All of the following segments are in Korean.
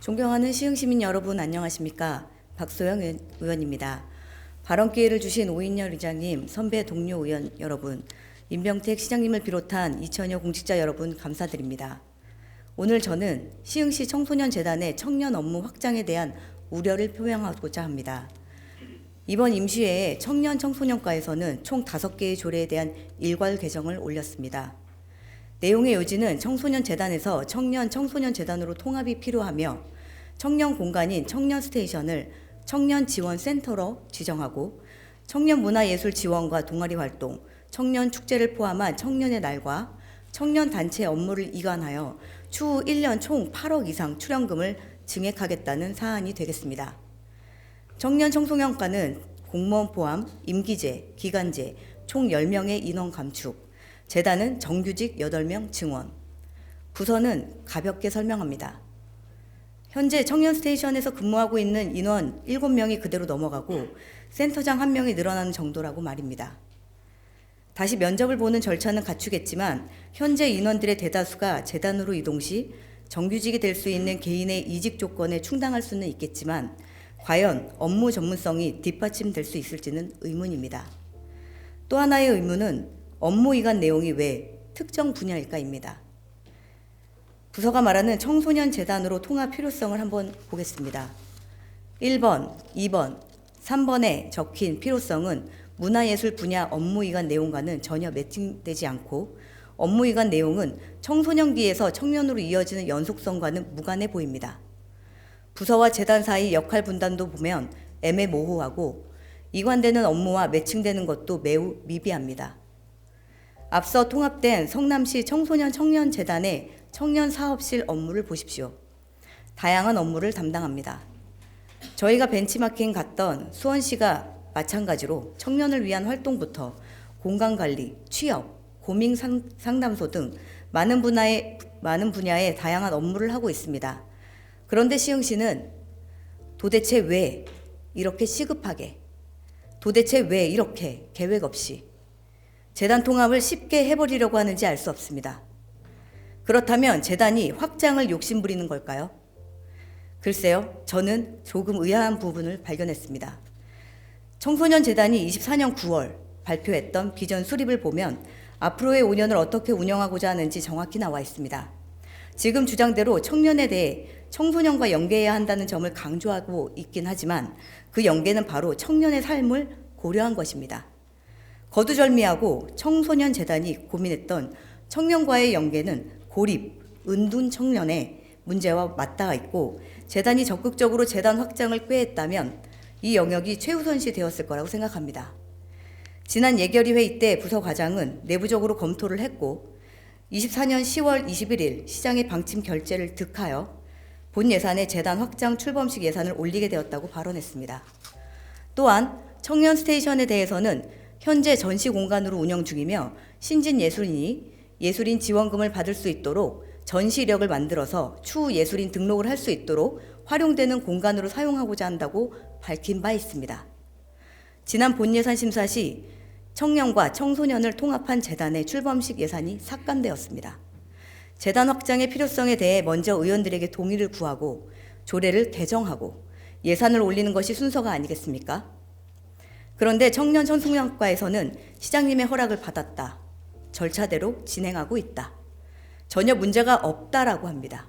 존경하는 시흥시민 여러분 안녕하십니까? 박소영 의원- 의원입니다. 발언 기회를 주신 오인열 의장님, 선배 동료 의원 여러분, 임병택 시장님을 비롯한 2천여 공직자 여러분 감사드립니다. 오늘 저는 시흥시 청소년재단의 청년 업무 확장에 대한 우려를 표명하고자 합니다. 이번 임시회에 청년 청소년과에서는 총 5개의 조례에 대한 일괄 개정을 올렸습니다. 내용의 요지는 청소년 재단에서 청년 청소년 재단으로 통합이 필요하며 청년 공간인 청년 스테이션을 청년 지원 센터로 지정하고 청년 문화예술 지원과 동아리 활동, 청년 축제를 포함한 청년의 날과 청년 단체 업무를 이관하여 추후 1년 총 8억 이상 출연금을 증액하겠다는 사안이 되겠습니다. 청년 청소년과는 공무원 포함 임기제, 기간제 총 10명의 인원 감축, 재단은 정규직 8명 증원. 부서는 가볍게 설명합니다. 현재 청년 스테이션에서 근무하고 있는 인원 7명이 그대로 넘어가고 센터장 1명이 늘어나는 정도라고 말입니다. 다시 면접을 보는 절차는 갖추겠지만 현재 인원들의 대다수가 재단으로 이동 시 정규직이 될 수 있는 개인의 이직 조건에 충당할 수는 있겠지만 과연 업무 전문성이 뒷받침될 수 있을지는 의문입니다. 또 하나의 의문은 업무 이관 내용이 왜 특정 분야일까입니다. 부서가 말하는 청소년 재단으로 통합 필요성을 한번 보겠습니다. 1번, 2번, 3번에 적힌 필요성은 문화예술 분야 업무 이관 내용과는 전혀 매칭되지 않고 업무 이관 내용은 청소년기에서 청년으로 이어지는 연속성과는 무관해 보입니다. 부서와 재단 사이 역할 분담도 보면 애매모호하고 이관되는 업무와 매칭되는 것도 매우 미비합니다. 앞서 통합된 성남시 청소년 청년재단의 청년 사업실 업무를 보십시오. 다양한 업무를 담당합니다. 저희가 벤치마킹 갔던 수원시가 마찬가지로 청년을 위한 활동부터 공간 관리, 취업, 고민 상- 상담소 등 많은 분야의, 많은 분야의 다양한 업무를 하고 있습니다. 그런데 시흥시는 도대체 왜 이렇게 시급하게, 도대체 왜 이렇게 계획 없이 재단 통합을 쉽게 해버리려고 하는지 알 수 없습니다. 그렇다면 재단이 확장을 욕심부리는 걸까요? 글쎄요, 저는 조금 의아한 부분을 발견했습니다. 청소년 재단이 24년 9월 발표했던 비전 수립을 보면 앞으로의 5년을 어떻게 운영하고자 하는지 정확히 나와 있습니다. 지금 주장대로 청년에 대해 청소년과 연계해야 한다는 점을 강조하고 있긴 하지만 그 연계는 바로 청년의 삶을 고려한 것입니다. 거두절미하고 청소년 재단이 고민했던 청년과의 연계는 고립, 은둔 청년의 문제와 맞닿아 있고 재단이 적극적으로 재단 확장을 꾀했다면 이 영역이 최우선시 되었을 거라고 생각합니다. 지난 예결위 회의 때 부서 과장은 내부적으로 검토를 했고 24년 10월 21일 시장의 방침 결재를 득하여 본 예산에 재단 확장 출범식 예산을 올리게 되었다고 발언했습니다. 또한 청년 스테이션에 대해서는 현재 전시 공간으로 운영 중이며 신진 예술인이 예술인 지원금을 받을 수 있도록 전시력을 만들어서 추후 예술인 등록을 할 수 있도록 활용되는 공간으로 사용하고자 한다고 밝힌 바 있습니다. 지난 본예산 심사 시 청년과 청소년을 통합한 재단의 출범식 예산이 삭감되었습니다. 재단 확장의 필요성에 대해 먼저 의원들에게 동의를 구하고 조례를 개정하고 예산을 올리는 것이 순서가 아니겠습니까? 그런데 청년 청소년과에서는 시장님의 허락을 받았다. 절차대로 진행하고 있다. 전혀 문제가 없다라고 합니다.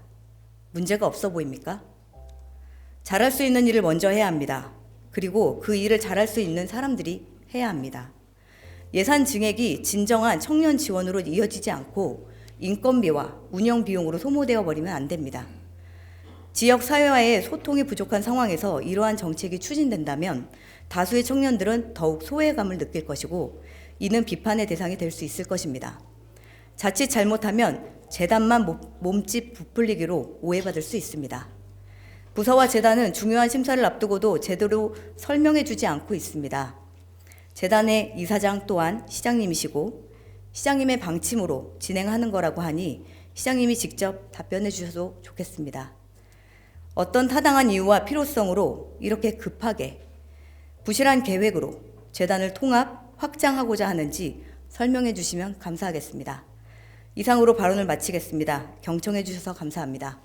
문제가 없어 보입니까? 잘할 수 있는 일을 먼저 해야 합니다. 그리고 그 일을 잘할 수 있는 사람들이 해야 합니다. 예산 증액이 진정한 청년 지원으로 이어지지 않고 인건비와 운영 비용으로 소모되어 버리면 안 됩니다. 지역 사회와의 소통이 부족한 상황에서 이러한 정책이 추진된다면 다수의 청년들은 더욱 소외감을 느낄 것이고 이는 비판의 대상이 될 수 있을 것입니다. 자칫 잘못하면 재단만 몸- 몸집 부풀리기로 오해받을 수 있습니다. 부서와 재단은 중요한 심사를 앞두고도 제대로 설명해 주지 않고 있습니다. 재단의 이사장 또한 시장님이시고 시장님의 방침으로 진행하는 거라고 하니 시장님이 직접 답변해 주셔도 좋겠습니다. 어떤 타당한 이유와 필요성으로 이렇게 급하게 부실한 계획으로 재단을 통합 확장하고자 하는지 설명해 주시면 감사하겠습니다. 이상으로 발언을 마치겠습니다. 경청해 주셔서 감사합니다.